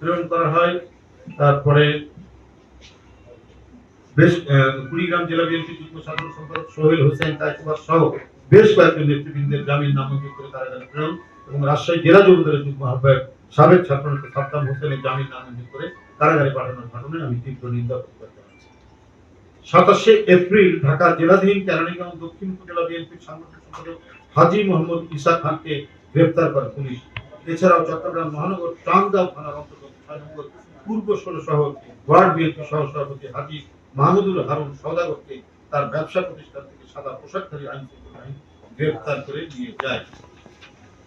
প্রেরণ করে। হয়। তারপরে বেশ কুড়িগ্রাম জেলা যুগ্ম সাধারণ সম্পাদক সোহেল হোসেন তাইকুবার সহ বেশ কয়েকজন নেতৃবৃন্দের জামিন নামঞ্জুর করে কারাগারে প্রেরণ। এবং রাজশাহী জেলা যুবদলের যুগ্ম আহ্বায়ক সাবেক ছাত্রনেতা সাদ্দাম হোসেনের জামিন নামঞ্জুর করে কারাগারে পাঠানোর ঘটনায় আমি তীব্র নিন্দা প্রকাশ জানাচ্ছি সাতাশে এপ্রিল ঢাকা জেলাধীন কেরানীগঞ্জ দক্ষিণ উপজেলা বিএনপির সাংগঠনিক সম্পাদক হাজি মোহাম্মদ ইসা খানকে গ্রেপ্তার করে পুলিশ। এছাড়াও চট্টগ্রাম মহানগর চান্দগাঁও থানার অন্তর্গত ছয় নম্বর পূর্ব ষোলো সহ ওয়ার্ড বিএনপি সহ সভাপতি হাজি মাহমুদুল হারুন সওদাগরকে তার ব্যবসা প্রতিষ্ঠান থেকে সাদা পোশাকধারী আইন গ্রেপ্তার করে নিয়ে যায়।